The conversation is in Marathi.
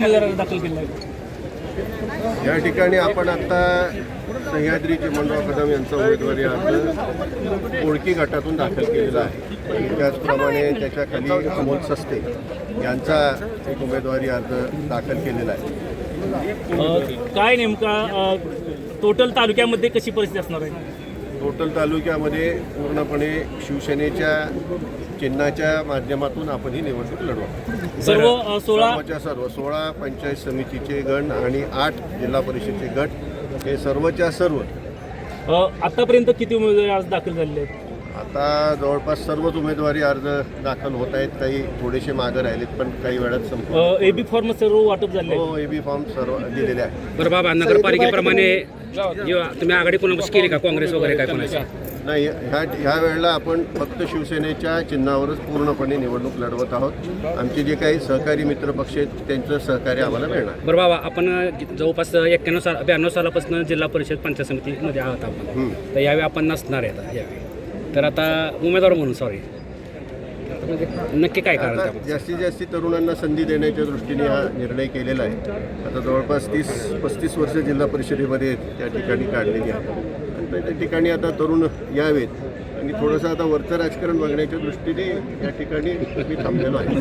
दाखल केला या ठिकाणी आपण आता सह्याद्री चिमणराव कदम यांचा उमेदवारी अर्ज ओळखी गटातून दाखल केलेला आहे. त्याचप्रमाणे त्याच्याखाली अमोल सस्ते यांचा एक उमेदवारी अर्ज दाखल केलेला आहे. काय नेमका टोटल तालुक्यामध्ये कशी परिस्थिती असणार आहे? टोटल तालुक्यामध्ये पूर्णपणे शिवसेनेच्या चिन्हाच्या माध्यमातून आपण ही निवडणूक लढवू. सर्व अ, सोळा सर्वच्या सर्व सोळा पंचायत समितीचे गण आणि आठ जिल्हा परिषदचे गट हे सर्वच्या सर्व. अ, आतापर्यंत किती उमेदवार आज दाखल झालेले आहेत? आता जवळपास सर्वच उमेदवारी अर्ज दाखल होत आहेत. काही थोडेसे मागे राहिलेत पण काही वेळात संपू एबी फॉर्म सर्व वाटप झाले हो ए बी फॉर्म सर्व दिलेले आहे बरं बाबा नगरपालिकेप्रमाणे तुम्ही आघाडी कोणापाशी केली का? काँग्रेस वगैरे काय कोणाची? नाही ह्या ह्या वेळेला आपण फक्त शिवसेनेच्या चिन्हावरच पूर्णपणे निवडणूक लढवत आहोत. आमचे जे काही सहकारी मित्र पक्ष आहेत त्यांचं सहकार्य आम्हाला मिळणार. बरं बाबा आपण जवळपास एक्क्याण्णव साल ब्याण्णव सालापासून जिल्हा परिषद पंचायत समितीमध्ये आहात आपण. तर यावेळी आपण नसणार आहे आता यावेळी. तर आता उमेदवार म्हणून सॉरी नक्की काय कारण आता? जास्तीत जास्त तरुणांना संधी देण्याच्या दृष्टीने हा निर्णय केलेला आहे. आता जवळपास तीस पस्तीस वर्ष जिल्हा परिषदेमध्ये त्या ठिकाणी काढलेली आहे. आणि त्या ठिकाणी आता तरुण यावेत. आणि थोडंसं आता वरचं राजकारण बघण्याच्या दृष्टीने या ठिकाणी मी थांबलेलो आहे.